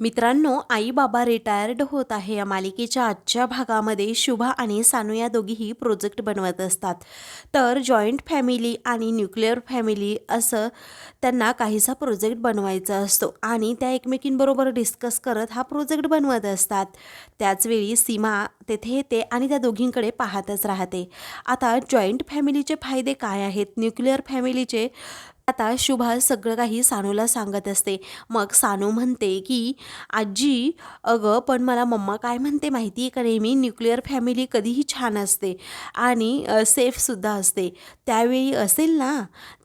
मित्रांनो आई बाबा रिटायर्ड होत आहे. या मालिकेच्या आजच्या भागामध्ये शुभा आणि सानू या दोघीही प्रोजेक्ट बनवत असतात. तर जॉईंट फॅमिली आणि न्यूक्लिअर फॅमिली असं त्यांना काहीसा प्रोजेक्ट बनवायचा असतो आणि त्या एकमेकींबरोबर डिस्कस करत हा प्रोजेक्ट बनवत असतात. त्याचवेळी सीमा तेथे येते आणि त्या दोघींकडे पाहतच राहते. आता जॉईंट फॅमिलीचे फायदे काय आहेत? न्यूक्लिअर फॅमिलीचे आता शुभा सगळं काही सानूला सांगत असते. मग सानू म्हणते की आजी अगं पण मला मम्मा काय म्हणते माहिती आहे का नेहमी? न्यूक्लिअर फॅमिली कधीही छान असते आणि सेफसुद्धा असते. त्यावेळी असेल ना?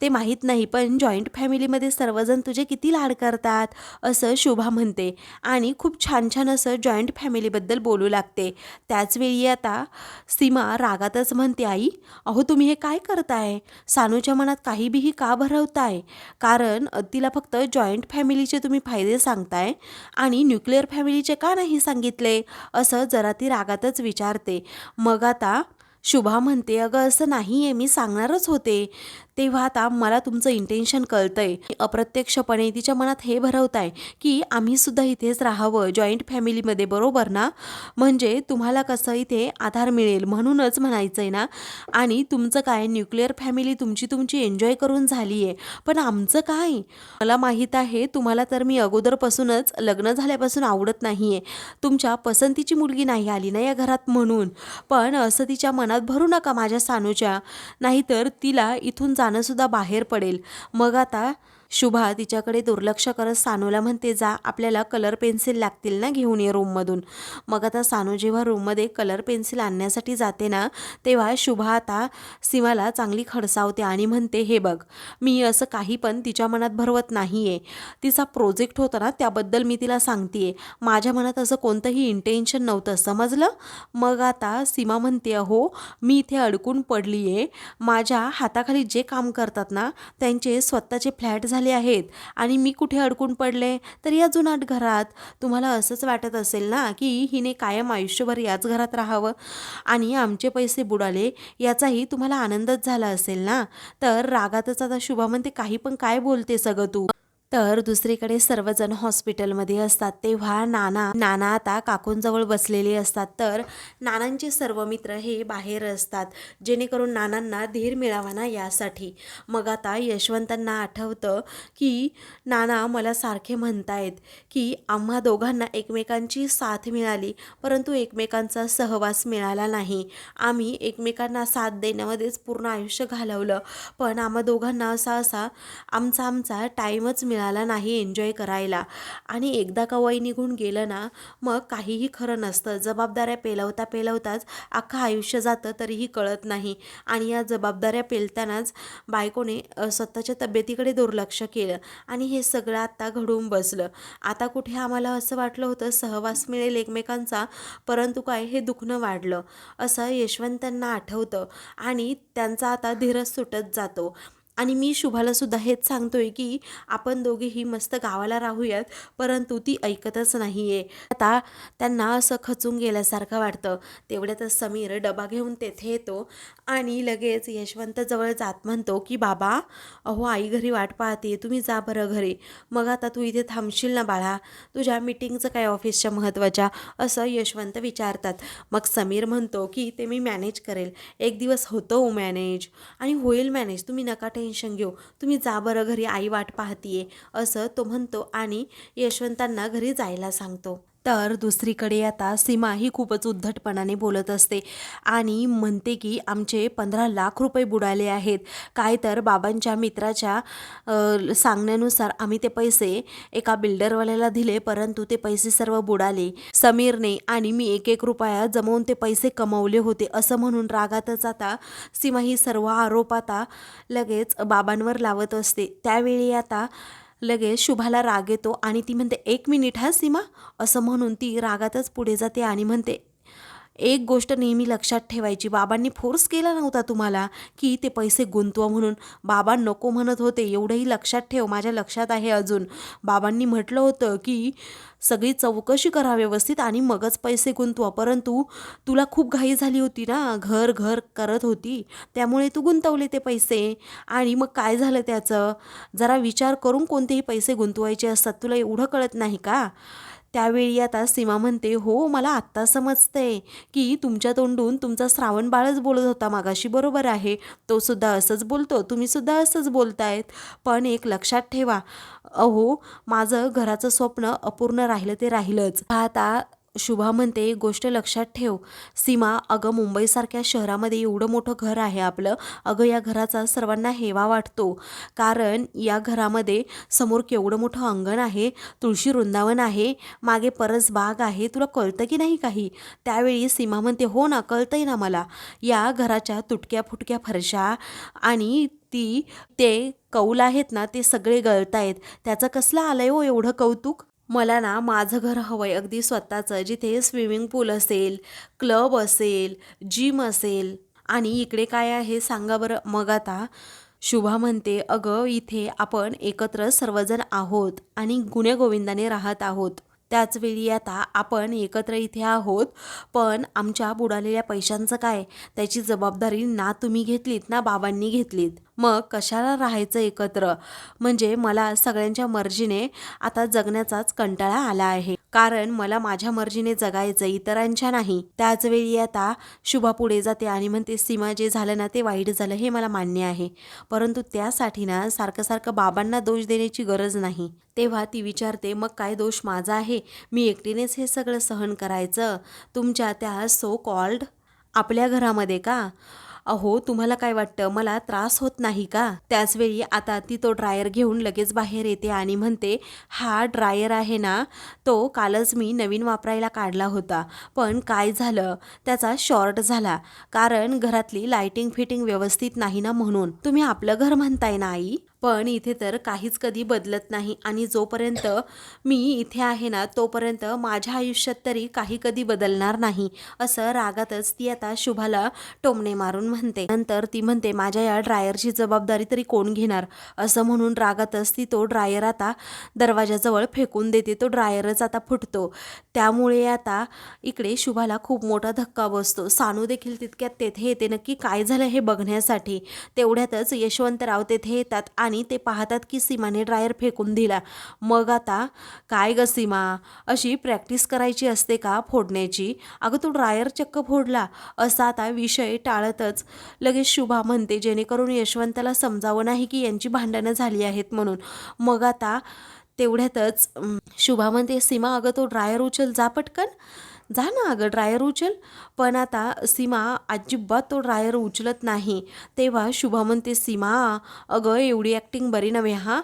ते माहीत नाही पण जॉईंट फॅमिलीमध्ये सर्वजण तुझे किती लाड करतात? असं शुभा म्हणते. आणि खूप छान छान असं जॉईंट फॅमिलीबद्दल बोलू लागते. त्याचवेळी आता सीमा रागातच म्हणते आई अहो तुम्ही हे काय करताय? सानूच्या मनात काही बीही का भरवताय कारण तिला फक्त जॉईंट फॅमिलीचे तुम्ही फायदे सांगताय आणि न्यूक्लिअर फॅमिलीचे का नाही सांगितले? असं जरा ती रागातच विचारते. मग आता शुभा म्हणते अगं असं नाही आहे मी सांगणारच होते. तेव्हा आता मला तुमचं इंटेन्शन कळतंय. अप्रत्यक्षपणे तिच्या मनात हे भरवताय की आम्ही सुद्धा इथेच राहावं जॉईंट फॅमिलीमध्ये बरोबर ना? म्हणजे तुम्हाला कसं इथे आधार मिळेल म्हणूनच म्हणायचं आहे ना? आणि तुमचं काय न्यूक्लिअर फॅमिली तुमची तुमची एन्जॉय करून झाली आहे पण आमचं काय? मला माहीत आहे तुम्हाला तर मी अगोदरपासूनच लग्न झाल्यापासून आवडत नाही आहे तुमच्या पसंतीची मुलगी नाही आली ना या घरात म्हणून. पण असं तिच्या मनात भरू नका माझ्या सानूच्या. नाहीतर तिला इथून जाणंसुद्धा बाहेर पडेल. मग आता शुभा तिच्याकडे दुर्लक्ष करत सानूला म्हणते जा आपल्याला कलर पेन्सिल लागतील ना घेऊन ये रूममधून. मग आता सानू जेव्हा रूममध्ये कलर पेन्सिल आणण्यासाठी जाते ना तेव्हा शुभा आता सीमाला चांगली खडसावते आणि म्हणते हे बघ मी असं काही पण तिच्या मनात भरवत नाही आहे तिचा प्रोजेक्ट होता ना त्याबद्दल मी तिला सांगते माझ्या मनात असं कोणतंही इंटेन्शन नव्हतं समजलं? मग आता सीमा म्हणते हो मी इथे अडकून पडली आहे माझ्या हाताखाली जे काम करतात ना त्यांचे स्वतःचे फ्लॅट झाले आहेत आणि मी कुठे अडकून पडले? तर या जुनाट घरात तुम्हाला असंच वाटत असेल ना की हिने कायम आयुष्यभर याच घरात राहावं? आणि आमचे पैसे बुडाले याचाही तुम्हाला आनंदच झाला असेल ना? तर रागातच आता शुभा म्हणते काही पण काय बोलते सगळं तू? तर दुसरीकडे सर्वजण हॉस्पिटलमध्ये असतात. तेव्हा नाना नाना आता काकूंजवळ बसलेले असतात. तर नानांचे सर्व मित्र हे बाहेर असतात जेणेकरून नानांना धीर मिळावा ना यासाठी. मग आता यशवंतांना आठवतं की नाना मला सारखे म्हणतायत की आम्हा दोघांना एकमेकांची साथ मिळाली परंतु एकमेकांचा सहवास मिळाला नाही. आम्ही एकमेकांना साथ देण्यामध्येच पूर्ण आयुष्य घालवलं पण आम्हा दोघांना असा असा आमचा आमचा टाईमच मिळाला नाही एन्जॉय करायला. आणि एकदा का वय निघून गेलं ना मग काहीही खरं नसतं. जबाबदाऱ्या पेलवता पेलवताच अख्खं आयुष्य जातं तरीही कळत नाही. आणि या जबाबदाऱ्या पेलतानाच बायकोने स्वतःच्या तब्येतीकडे दुर्लक्ष केलं. आणि हे सगळं आत्ता घडून बसलं. आता कुठे आम्हाला असं वाटलं होतं सहवास मिळेल एकमेकांचा परंतु काय हे दुखणं वाढलं. असं यशवंतांना आठवतं. आणि त्यांचा आता धीरज सुटत जातो. आणि मी शुभाला सुद्धा हेच सांगतोय की आपण दोघेही मस्त गावाला राहूयात परंतु ती ऐकतच नाही आहे आता त्यांना असं खचून गेल्यासारखं वाटतं. तेवढ्यातच समीर डबा घेऊन तेथे येतो आणि लगेच यशवंतजवळ जात म्हणतो की बाबा अहो आई घरी वाट पाहते तुम्ही जा बरं घरी. मग आता तू इथे थांबशील ना बाळा? तुझ्या मिटिंगचं काय ऑफिसच्या महत्त्वाच्या? असं यशवंत विचारतात. मग समीर म्हणतो की ते मी मॅनेज करेल. एक दिवस होतो मॅनेज. आणि होईल मॅनेज. तुम्ही नका टेन्शन घेऊ. तुम्ही जा बरं घरी आई वाट पाहतीये असं तो म्हणतो आणि यशवंतांना घरी जायला सांगतो. तर दुसरीकडे आता सीमा ही खूपच उद्धटपणाने बोलत असते आणि म्हणते की आमचे पंधरा लाख रुपये बुडाले आहेत. काय तर बाबांच्या मित्राच्या सांगण्यानुसार आम्ही ते पैसे एका बिल्डरवाल्याला दिले परंतु ते पैसे सर्व बुडाले. समीरने आणि मी एक एक रुपया जमवून ते पैसे कमवले होते. असं म्हणून रागातच आता सीमा ही सर्व आरोप आता लगेच बाबांवर लावत असते. त्यावेळी आता लगेच शुभाला राग येतो आणि ती म्हणते एक मिनिट हा सीमा. असं म्हणून ती रागातच पुढे जाते आणि म्हणते एक गोष्ट नेहमी लक्षात ठेवायची बाबांनी फोर्स केला नव्हता तुम्हाला की ते पैसे गुंतवा म्हणून? बाबा नको म्हणत होते एवढंही लक्षात ठेव माझ्या लक्षात आहे अजून. बाबांनी म्हटलं होतं की सगळी चौकशी करा व्यवस्थित आणि मगच पैसे गुंतवा. परंतु तुला खूप घाई झाली होती ना घर घर करत होती त्यामुळे तू गुंतवले ते पैसे. आणि मग काय झालं त्याचं? जरा विचार करून कोणतेही पैसे गुंतवायचे असतात तुला एवढं कळत नाही का? त्यावेळी आता सीमा म्हणते हो मला आत्ता समजतंय की तुमच्या तोंडून तुमचा श्रावण बाळच बोलत होता मागाशी बरोबर आहे. तो सुद्धा असंच बोलतो तुम्ही सुद्धा असंच बोलतायत. पण एक लक्षात ठेवा अहो माझं घराचं स्वप्न अपूर्ण राहिलं ते राहिलंच. आता शुभा म्हणते एक गोष्ट लक्षात ठेव. सीमा अगं मुंबईसारख्या शहरामध्ये एवढं मोठं घर आहे आपलं. अगं या घराचा सर्वांना हेवा वाटतो. कारण या घरामध्ये समोर केवढं मोठं अंगण आहे तुळशी वृंदावन आहे मागे परस बाग आहे. तुला कळतं की नाही काही? त्यावेळी सीमा म्हणते हो ना कळतंय ना मला. या घराच्या तुटक्या फुटक्या फरशा आणि ती ते कौल आहेत ना ते सगळे गळतायत. त्याचं कसलं आलंय हो एवढं कौतुक? मला ना माझं घर हवं आहे अगदी स्वतःचं. जिथे स्विमिंग पूल असेल क्लब असेल जिम असेल. आणि इकडे काय आहे सांगा बरं. मग आता शुभा म्हणते अगं इथे आपण एकत्र सर्वजण आहोत आणि गुण्यागोविंदाने राहत आहोत. त्याचवेळी आता आपण एकत्र इथे आहोत पण आमच्या बुडालेल्या पैशांचं काय? त्याची जबाबदारी ना तुम्ही घेतलीत ना बाबांनी घेतलीत. मग कशाला राहायचं एकत्र? म्हणजे मला सगळ्यांच्या मर्जीने आता जगण्याचाच कंटाळा आला आहे. कारण मला माझ्या मर्जीने जगायचं इतरांच्या नाही. त्याचवेळी आता शुभा पुढे जाते आणि म्हणते सीमा जे झालं ना ते वाईट झालं हे मला मान्य आहे. परंतु त्यासाठी ना सारखं सारखं बाबांना दोष देण्याची गरज नाही. तेव्हा ती विचारते मग काय दोष माझा आहे? मी एकटीनेच हे सगळं सहन करायचं? तुमच्या त्या सो कॉल्ड आपल्या घरामध्ये का? अहो तुम्हाला काय वाटतं? मला त्रास होत नाही का? त्याचवेळी आता ती तो ड्रायर घेऊन लगेच बाहेर येते आणि म्हणते हा ड्रायर आहे ना तो कालच मी नवीन वापरायला काढला होता. पण काय झालं? त्याचा शॉर्ट झाला. कारण घरातली लाइटिंग फिटिंग व्यवस्थित नाही ना म्हणून. तुम्ही आपलं घर म्हणताय ना आई? पण इथे तर काहीच कधी बदलत नाही. आणि जोपर्यंत मी इथे आहे ना तोपर्यंत माझ्या आयुष्यात तरी काही कधी बदलणार नाही असं रागातच ती आता शुभाला टोमणे मारून म्हणते. नंतर ती म्हणते माझ्या या ड्रायरची जबाबदारी तरी कोण घेणार? असं म्हणून रागातच ती तो ड्रायर आता दरवाजाजवळ फेकून देते. तो ड्रायरच आता फुटतो. त्यामुळे आता इकडे शुभाला खूप मोठा धक्का बसतो. सानू देखील तितक्यात तेथे येते. नक्की काय झालं हे बघण्यासाठी तेवढ्यातच यशवंतराव तेथे येतात आणि आणि ते पाहतात की सीमाने ड्रायर फेकून दिला. मग आता काय ग सीमा? अशी प्रॅक्टिस करायची असते का फोडण्याची? अगं तो ड्रायर चक्क फोडला. असा आता विषय टाळतच. लगेच शुभा म्हणते जेणेकरून यशवंताला समजावं नाही की यांची भांडणं झाली आहेत म्हणून. मग आता तेवढ्यातच शुभा म्हणते सीमा अगं तो ड्रायर उचल जा पटकन. जा ना अगं ड्रायर उचल. पण आता सीमा अजिबात तो ड्रायर उचलत नाही. तेव्हा शुभा म्हणते सीमा अगं एवढी ॲक्टिंग बरी नव्हे हां?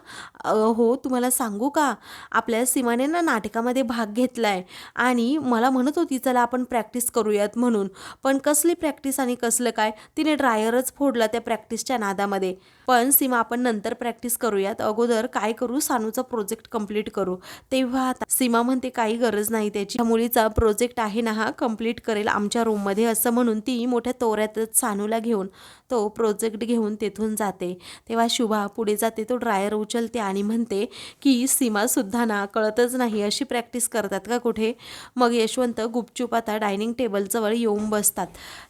हो तुम्हाला सांगू का? आपल्या सीमाने ना नाटकामध्ये भाग घेतला आहे आणि मला म्हणत होती चला आपण प्रॅक्टिस करूयात म्हणून. पण कसली प्रॅक्टिस आणि कसलं काय? तिने ड्रायरच फोडला त्या प्रॅक्टिसच्या नादामध्ये. पण सीमा आपण नंतर प्रॅक्टिस करूयात. अगोदर काय करू? सानूचा प्रोजेक्ट कंप्लीट करू. तेव्हा आता सीमा म्हणते काही गरज नाही त्याची. ह्या मुलीचा प्रोजेक्ट आहे ना हा कंप्लीट करेल आमच्या रूममध्ये असं म्हणून ती मोठ्या तोऱ्यातच सानूला घेऊन तो प्रोजेक्ट घेऊन तेथून जाते. तेव्हा शुभा पुढे जाते तो ड्रायर उचलते आणि म्हणते की सीमासुद्धा ना कळतच नाही अशी प्रॅक्टिस करतात का कुठे? मग यशवंत गुपचूप आता डायनिंग टेबलजवळ येऊन बसतात.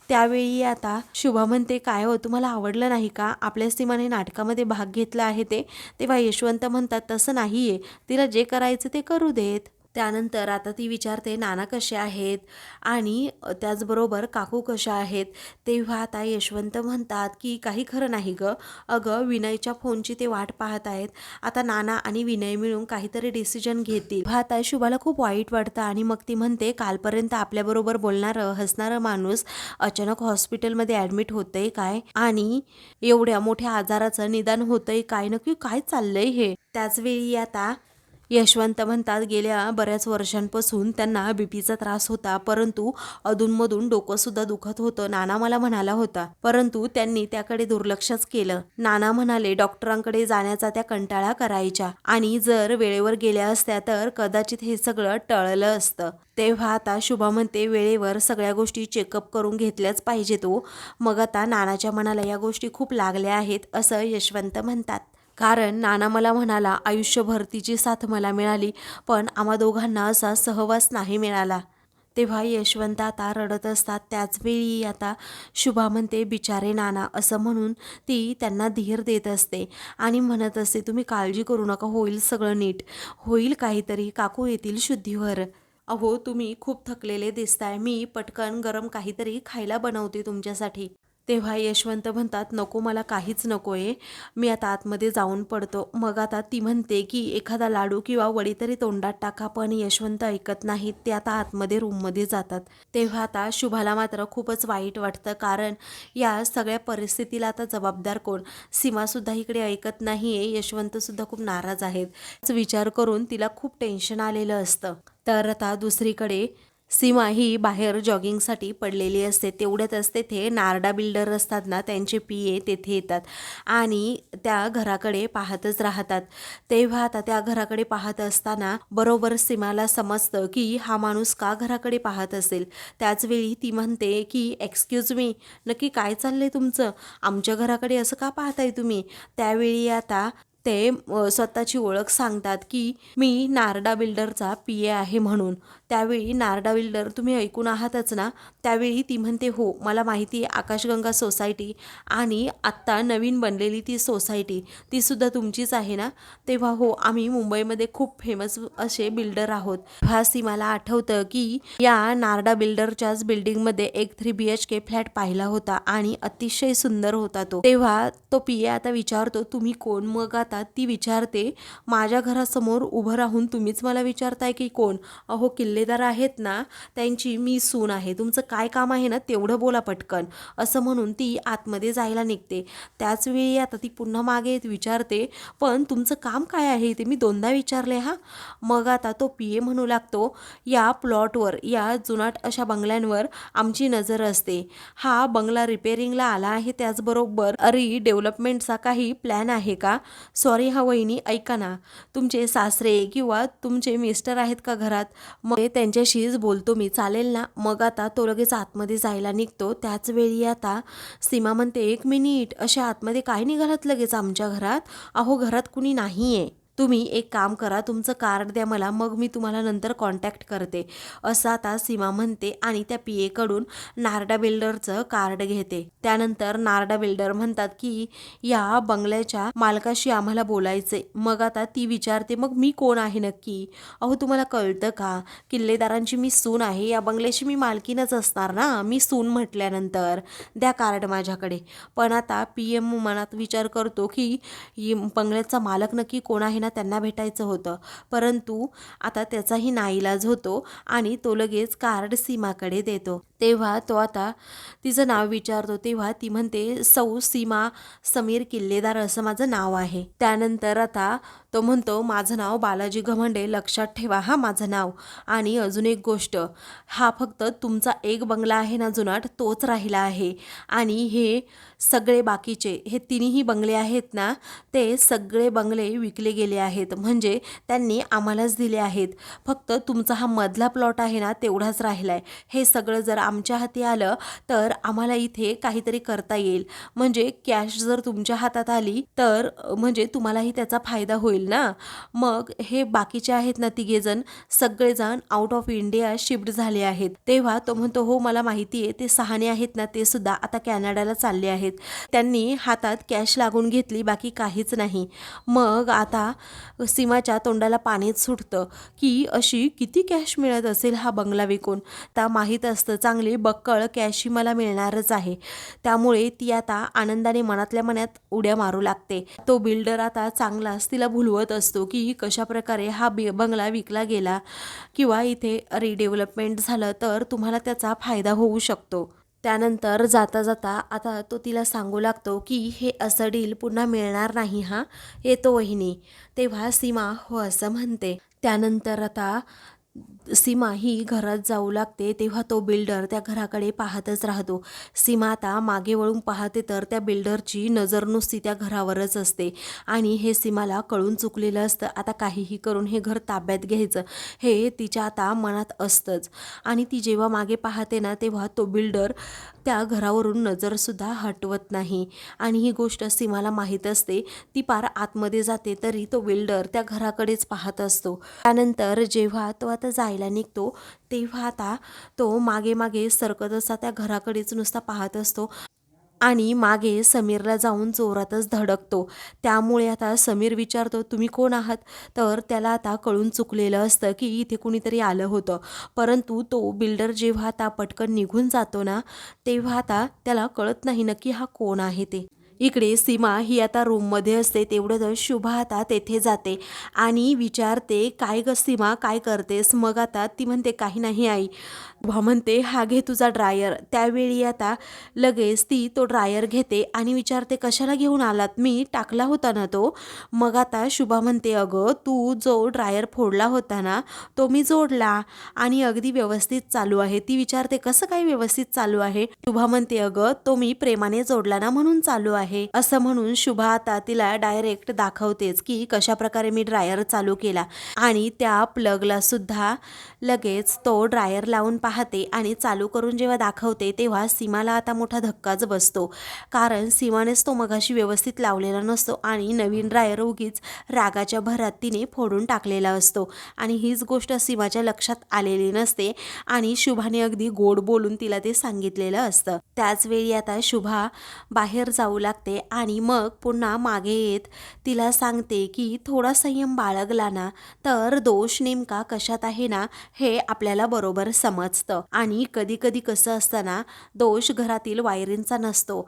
त्यावेळी आता शुभा म्हणते काय हो तुम्हाला आवडलं नाही का? आपल्या सीमाने नाटकामध्ये भाग घेतला आहे ते. तेव्हा यशवंत म्हणतात तसं नाही आहे तिला जे करायचं ते करू देत. त्यानंतर आता ती विचारते नाना कसे आहेत? आणि त्याचबरोबर काकू कशा आहेत? तेव्हा आता यशवंत म्हणतात की काही खरं नाही ग. अगं विनयच्या फोनची ते वाट पाहत आहेत. आता नाना आणि विनय मिळून काहीतरी डिसिजन घेतील. आता शुभाला खूप वाईट वाटतं आणि मग ती म्हणते कालपर्यंत आपल्याबरोबर बोलणारं हसणारं माणूस अचानक हॉस्पिटलमध्ये ॲडमिट होतंय काय? आणि एवढ्या मोठ्या आजाराचं निदान होतंय काय? नक्की काय चाललंय हे? त्याचवेळी आता यशवंत म्हणतात गेल्या बऱ्याच वर्षांपासून त्यांना बीपीचा त्रास होता परंतु अधूनमधून डोकंसुद्धा दुखत होतं. नाना मला म्हणाला होता परंतु त्यांनी त्याकडे दुर्लक्षच केलं. नाना म्हणाले डॉक्टरांकडे जाण्याचा त्या कंटाळा करायच्या आणि जर वेळेवर गेल्या असत्या तर कदाचित हे सगळं टळलं असतं. तेव्हा आता शुभा म्हणते वेळेवर सगळ्या गोष्टी चेकअप करून घेतल्याच पाहिजे तो मग आता नानाच्या मनाला या गोष्टी खूप लागल्या आहेत असं यशवंत म्हणतात. कारण नाना मला म्हणाला आयुष्यभर तिची साथ मला मिळाली पण आम्हा दोघांना असा सहवास नाही मिळाला. तेव्हा यशवंत आता रडत असतात त्याचवेळी आता शुभा म्हणते बिचारे नाना असं म्हणून ती त्यांना धीर देत असते आणि म्हणत असते तुम्ही काळजी करू नका होईल सगळं नीट. होईल काहीतरी काकू येतील शुद्धीवर. अहो तुम्ही खूप थकलेले दिसताय मी पटकन गरम काहीतरी खायला बनवते तुमच्यासाठी. तेव्हा यशवंत म्हणतात नको मला काहीच नको आहे. मी आता आतमध्ये जाऊन पडतो. मग आता ती म्हणते की एखादा लाडू किंवा वडी तरी तोंडात टाका पण यशवंत ऐकत नाहीत. ते आता आतमध्ये रूममध्ये जातात. तेव्हा आता शुभाला मात्र खूपच वाईट वाटतं कारण या सगळ्या परिस्थितीला आता जबाबदार कोण? सीमासुद्धा इकडे ऐकत नाही आहे यशवंतसुद्धा खूप नाराज आहेत. विचार करून तिला खूप टेन्शन आलेलं असतं. तर आता दुसरीकडे सीमा ही बाहेर जॉगिंगसाठी पडलेली असते. तेवढ्यातच तेथे नारडा बिल्डर असतात ना त्यांचे पी ए तेथे येतात आणि त्या घराकडे पाहतच राहतात. तेव्हा आता त्या घराकडे पाहत असताना बरोबर सीमाला समजतं की हा माणूस का घराकडे पाहत असेल? त्याचवेळी ती म्हणते की एक्सक्यूज मी नक्की काय चाललंय तुमचं? आमच्या घराकडे असं का पाहताय तुम्ही? त्यावेळी आता ते स्वतःची ओळख सांगतात की मी नारडा बिल्डरचा पी ए आहे म्हणून. त्यावेळी नारडा बिल्डर तुम्ही ऐकून आहातच ना? त्यावेळी ती म्हणते हो मला माहिती आहे आकाशगंगा सोसायटी आणि आत्ता नवीन बनलेली ती सोसायटी तीसुद्धा तुमचीच आहे ना? तेव्हा हो आम्ही मुंबईमध्ये खूप फेमस असे बिल्डर आहोत. भासी मला आठवतं की या नारडा बिल्डरच्याच बिल्डिंगमध्ये एक three B H K flat पाहिला होता आणि अतिशय सुंदर होता तो. तेव्हा तो पी ए आता विचारतो तुम्ही कोण मग आता? ती विचारते माझ्या घरासमोर उभं राहून तुम्हीच मला विचारताय की कोण? अहो किल्लेदार आहेत ना त्यांची मी सून आहे तुमचं काय काम आहे ना तेवढं बोला पटकन. असं म्हणून ती आतमध्ये जायला निघते. त्याचवेळी आता ती पुन्हा मागे येत विचारते पण तुमचं काम काय आहे ते मी दोनदा विचारले हा? मग आता तो पी ए म्हणू लागतो या प्लॉटवर या जुनाट अशा बंगल्यांवर आमची नजर असते. हा बंगला रिपेअरिंगला आला आहे त्याचबरोबर अरे डेव्हलपमेंटचा काही प्लॅन आहे का? सॉरी हा वहिनी ऐका ना. तुमचे सासरे किंवा तुमचे मिस्टर आहेत का घरात? मग त्यांच्याशीच बोलतो मी. चालेल ना? मग आता तो लगेच आतमध्ये जायला निघतो. त्याच वेळी आता सीमा म्हणते एक मिनिट. अशा आतमध्ये काय निघालात लगेच आमच्या घरात? अहो घरात कुणी नाही आहे तुम्ही एक काम करा तुमचं कार्ड द्या मला मग मी तुम्हाला नंतर कॉन्टॅक्ट करते. असं आता सीमा म्हणते आणि त्या पी एकडून नारडा बिल्डरचं कार्ड घेते. त्यानंतर नारडा बिल्डर म्हणतात की या बंगल्याच्या मालकाशी आम्हाला बोलायचे मग आता ती विचारते मग मी कोण आहे नक्की? अहो तुम्हाला कळतं का? किल्लेदारांची मी सून आहे. या बंगल्याची मी मालकीनच असणार ना? मी सून म्हटल्यानंतर द्या कार्ड माझ्याकडे. पण आता पी एम मनात विचार करतो की बंगल्याचा मालक नक्की कोण आहे ना त्यांना भेटायचं होतं. परंतु आता त्याचाही नाईलाज होतो आणि तो लगेच कार्ड सीमाकडे देतो. तेव्हा तो आता तिचं नाव विचारतो. तेव्हा ती म्हणते सौ सीमा समीर किल्लेदार असं माझं नाव आहे. त्यानंतर आता तो म्हणतो माझं नाव बालाजी घमंडे लक्षात ठेवा हा माझं नाव. आणि अजून एक गोष्ट हा फक्त तुमचा एक बंगला आहे ना जुनाट तोच राहिला आहे. आणि हे सगळे बाकीचे हे तिन्ही बंगले आहेत ना ते सगळे बंगले विकले गेले आहेत. म्हणजे त्यांनी आम्हालाच दिले आहेत. फक्त तुमचा हा मधला प्लॉट आहे ना तेवढाच राहिला आहे हे सगळं जर आमच्या हाती आलं तर आम्हाला इथे काहीतरी करता येईल. म्हणजे कॅश जर तुमच्या हातात आली तर म्हणजे तुम्हालाही त्याचा फायदा होईल ना? मग हे बाकीचे आहेत ना तिघेजण सगळेजण आउट ऑफ इंडिया शिफ्ट झाले आहेत. तेव्हा तो म्हणतो हो मला माहिती आहे ते सहाणे आहेत ना ते सुद्धा आता कॅनडाला चालले आहेत. त्यांनी हातात कॅश लागून घेतली बाकी काहीच नाही. मग आता सीमाच्या तोंडाला पाणीच सुटतं की अशी किती कॅश मिळत असेल हा बंगला विकून? त्या माहीत असतं चांग चांगली बक्कळ कॅश ही मला मिळणारच आहे. त्यामुळे ती आता आनंदाने मनातल्या मनात उड्या मारू लागते. तो बिल्डर आता चांगलाच तिला भुलवत असतो की कशा प्रकारे हा बि बंगला विकला गेला किंवा इथे रिडेव्हलपमेंट झालं तर तुम्हाला त्याचा फायदा होऊ शकतो. त्यानंतर जाता जाता आता तो तिला सांगू लागतो की हे असं डील पुन्हा मिळणार नाही हा येतो वहिनी. तेव्हा सीमा हो असं म्हणते. त्यानंतर आता सीमा ही घरात जाऊ लागते तेव्हा तो बिल्डर त्या घराकडे पाहतच राहतो. सीमा आता मागे वळून पाहते तर त्या बिल्डरची नजर नुसती त्या घरावरच असते आणि हे सीमाला कळून चुकलेलं असतं. आता काहीही करून हे घर ताब्यात घ्यायचं. हे तिच्या आता मनात असतंच. आणि ती जेव्हा मागे पाहते ना तेव्हा तो बिल्डर त्या घरावरून नजरसुद्धा हटवत नाही. आणि ही गोष्ट सीमाला माहीत असते. ती पार आतमध्ये जाते तरी तो बिल्डर त्या घराकडेच पाहत असतो. त्यानंतर जेव्हा तो आता जायला जायला निघतो तेव्हा आता तो मागे मागे सरकत असा त्या घराकडेच नुसता पाहत असतो आणि मागे समीरला जाऊन जोरातच धडकतो. त्यामुळे आता समीर विचारतो तुम्ही कोण आहात? तर त्याला आता कळून चुकलेलं असतं की इथे कुणीतरी आलं होतं. परंतु तो बिल्डर जेव्हा आता पटकन निघून जातो ना तेव्हा आता त्याला कळत नाही नक्की हा कोण आहे ते. इकडे सीमा ही आता रूममध्ये असते तेवढं शुभा आता तेथे जाते. आणि विचारते काय ग सीमा काय करतेस? मग आता ती म्हणते काही नाही आई शुभा म्हणते हा घे तुझा ड्रायर त्यावेळी आता लगेच ती तो ड्रायर घेते आणि विचारते कशाला घेऊन आलात? मी टाकला होता ना तो. मग आता शुभा म्हणते अगं तू जो ड्रायर फोडला होता ना तो मी जोडला आणि अगदी व्यवस्थित चालू आहे. ती विचारते कसं काय व्यवस्थित चालू आहे? शुभा म्हणते अगं तो मी प्रेमाने जोडला ना म्हणून चालू आहे. असं म्हणून शुभा आता तिला डायरेक्ट दाखवतेच की कशा प्रकारे मी ड्रायर चालू केला. आणि त्या प्लगला सुद्धा लगेच तो ड्रायर लावून पाहते आणि चालू करून जेव्हा दाखवते तेव्हा सीमाला आता मोठा धक्काच बसतो. कारण सीमानेच तो मगाशी व्यवस्थित लावलेला नसतो आणि नवीन ड्रायर उगीच रागाच्या भरात तिने फोडून टाकलेला असतो. आणि हीच गोष्ट सीमाच्या लक्षात आलेली नसते आणि शुभाने अगदी गोड बोलून तिला ते सांगितलेलं असतं. त्याचवेळी आता शुभा बाहेर जाऊ लागते आणि मग पुन्हा मागे येत तिला सांगते की थोडा संयम बाळगला ना तर दोष नेमका कशात आहे ना हे आपल्याला बरोबर समज वाचतं आणि कधी कधी कसं असताना दोष घरातील वायरींचा नसतो.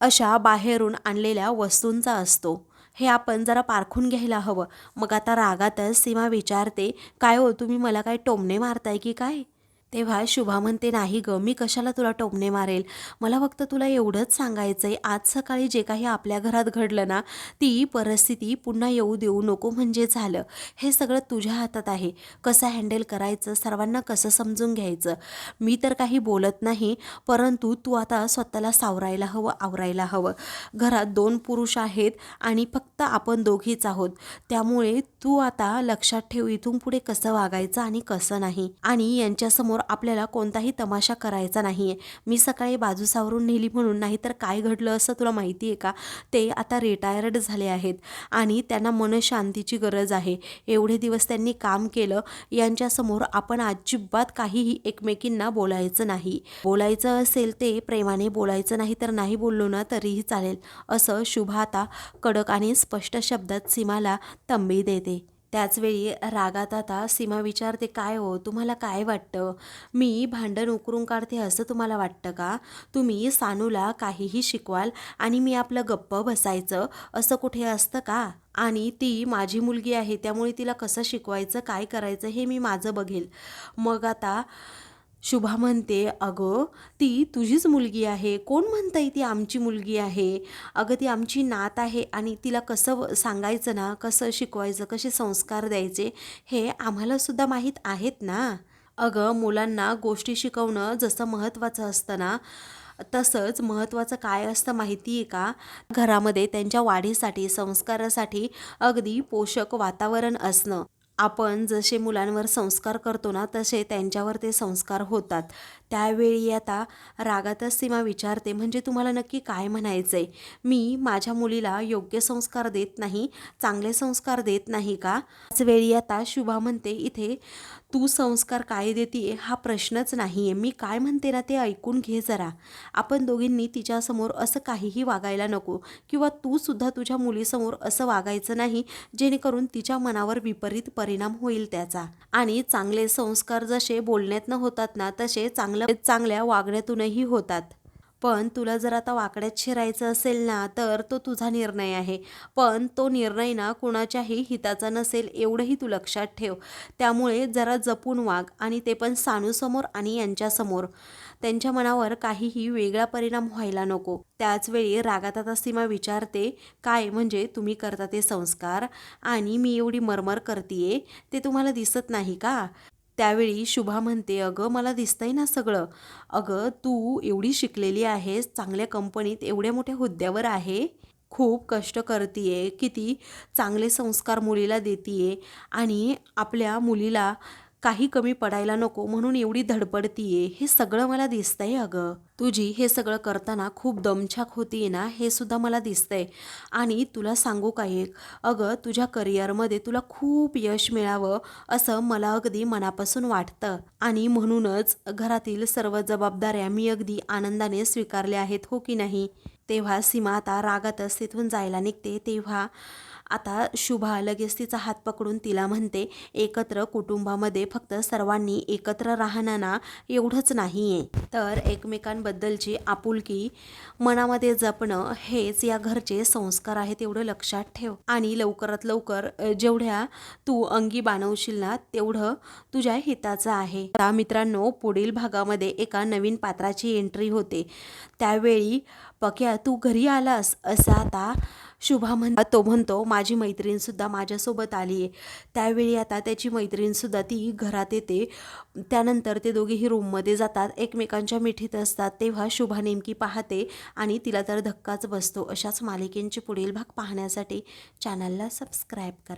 अशा बाहेरून आणलेल्या वस्तूंचा असतो. हे आपण जरा पारखून घ्यायला हवं. मग आता रागातच सीमा विचारते काय हो तुम्ही मला काय टोमणे मारताय की काय? तेव्हा शुभा म्हणते नाही गं मी कशाला तुला टोमणे मारेल? मला फक्त तुला एवढंच सांगायचं आहे आज सकाळी जे काही आपल्या घरात घडलं ना ती परिस्थिती पुन्हा येऊ देऊ नको म्हणजे झालं. हे सगळं तुझ्या हातात आहे. कसं हँडल करायचं सर्वांना कसं समजून घ्यायचं? मी तर काही बोलत नाही परंतु तू आता स्वतःला सावरायला हवं आवरायला हवं. घरात दोन पुरुष आहेत आणि फक्त आपण दोघीच आहोत. त्यामुळे तू आता लक्षात ठेव इथून पुढे कसं वागायचं आणि कसं नाही. आणि यांच्यासमोर आपल्याला कोणताही तमाशा करायचा नाहीये. मी सकाळी बाजू सावरून नेली म्हणून नाहीतर काय घडलं असं तुला माहिती आहे का? ते आता रिटायर्ड झाले आहेत. आणि त्यांना मनशांतीची गरज आहे. एवढे दिवस त्यांनी काम केलं. यांच्यासमोर आपण अजिबात काहीही एकमेकींना बोलायचं नाही. बोलायचं असेल ते प्रेमाने बोलायचं नाही तर नाही बोललो ना तरीही चालेल. असं शुभा आता कडक आणि स्पष्ट शब्दात सीमाला तंबी देते. त्याचवेळी रागात आता सीमा विचारते काय हो? तुम्हाला काय वाटतं? मी भांडण उकरून काढते असं तुम्हाला वाटतं का? तुम्ही सानूला काहीही शिकवाल आणि मी आपलं गप्प बसायचं असं कुठे असतं का? आणि ती माझी मुलगी आहे त्यामुळे तिला कसं शिकवायचं काय करायचं हे मी माझं बघेल. मग आता शुभा म्हणते अगं ती तुझीच मुलगी आहे. कोण म्हणताय ती आमची मुलगी आहे? अगं ती आमची नात आहे आणि तिला कसं सांगायचं ना कसं शिकवायचं कसे संस्कार द्यायचे हे आम्हालासुद्धा माहीत आहेत ना? अगं मुलांना गोष्टी शिकवणं जसं महत्त्वाचं असतं ना तसंच महत्त्वाचं काय असतं माहिती आहे का? घरामध्ये त्यांच्या वाढीसाठी संस्कारासाठी अगदी पोषक वातावरण असणं. आपण जसे मुलांवर संस्कार करतो ना तसे त्यांच्यावर ते संस्कार होतात. त्यावेळी आता रागातच सीमा विचारते म्हणजे तुम्हाला नक्की काय म्हणायचं आहे मी माझ्या मुलीला योग्य संस्कार देत नाही चांगले संस्कार देत नाही का? वेळी आता शुभा म्हणते इथे तू संस्कार काय देते हा प्रश्नच नाही आहे मी काय म्हणते ना ते ऐकून घे जरा. आपण दोघींनी तिच्यासमोर असं काहीही वागायला नको किंवा तू सुद्धा तुझ्या मुलीसमोर असं वागायचं नाही जेणेकरून तिच्या मनावर विपरीत परिणाम होईल त्याचा. आणि चांगले संस्कार जसे बोलण्यातनं होतात ना तसे चांगले चांगल्या वागण्यातूनही होतात. पण तुला जर आता वाकड्यात शिरायचं असेल ना तर तो तुझा निर्णय आहे. पण तो निर्णय ना कुणाच्याही हिताचा नसेल एवढंही तू लक्षात ठेव. त्यामुळे जरा जपून वाग आणि ते पण सानूसमोर आणि यांच्यासमोर. त्यांच्या मनावर काहीही वेगळा परिणाम व्हायला नको. त्याचवेळी रागात आता सीमा विचारते काय म्हणजे तुम्ही करता ते संस्कार? आणि मी एवढी मरमर करतीये ते तुम्हाला दिसत नाही का? त्यावेळी शुभा म्हणते अगं मला दिसतंय ना सगळं. अगं तू एवढी शिकलेली आहेस चांगल्या कंपनीत एवढ्या मोठ्या हुद्द्यावर आहे. खूप कष्ट करतीये किती चांगले संस्कार मुलीला देतीये आणि आपल्या मुलीला काही कमी पडायला नको म्हणून एवढी धडपडतीये हे सगळं मला दिसतंय अगं. तुझी हे सगळं करताना खूप दमछाक होतीये ना हे सुद्धा मला दिसतंय. आणि तुला सांगू का एक? अगं तुझ्या करिअरमध्ये तुला खूप यश मिळावं असं मला अगदी मनापासून वाटतं. आणि म्हणूनच घरातील सर्व जबाबदाऱ्या मी अगदी आनंदाने स्वीकारल्या आहेत हो की नाही? तेव्हा सीमा आता रागातच तिथून जायला निघते तेव्हा आता शुभा लगेच तिचा हात पकडून तिला म्हणते एकत्र कुटुंबामध्ये फक्त सर्वांनी एकत्र राहणं ना एवढंच नाही आहे तर एकमेकांबद्दलची आपुलकी मनामध्ये जपणं हेच या घरचे संस्कार आहेत एवढं लक्षात ठेव. आणि लवकरात लवकर जेवढ्या तू अंगी बाणवशील ना तेवढं तुझ्या हिताचं आहे. मित्रांनो पुढील भागामध्ये एका नवीन पात्राची एंट्री होते. त्यावेळी पक्या तू घरी आलास असं आता शुभा म्हण तो म्हणतो माझी मैत्रीणसुद्धा माझ्यासोबत आली आहे त्यावेळी आता त्याची मैत्रीणसुद्धा ती घरात येते. त्यानंतर ते दोघेही रूममध्ये जातात. एकमेकांच्या मिठीत असतात. तेव्हा शुभा नेमकी पाहते आणि तिला तर धक्काच बसतो. अशाच मालिकेंचे पुढील भाग पाहण्यासाठी चॅनलला सबस्क्राईब करा.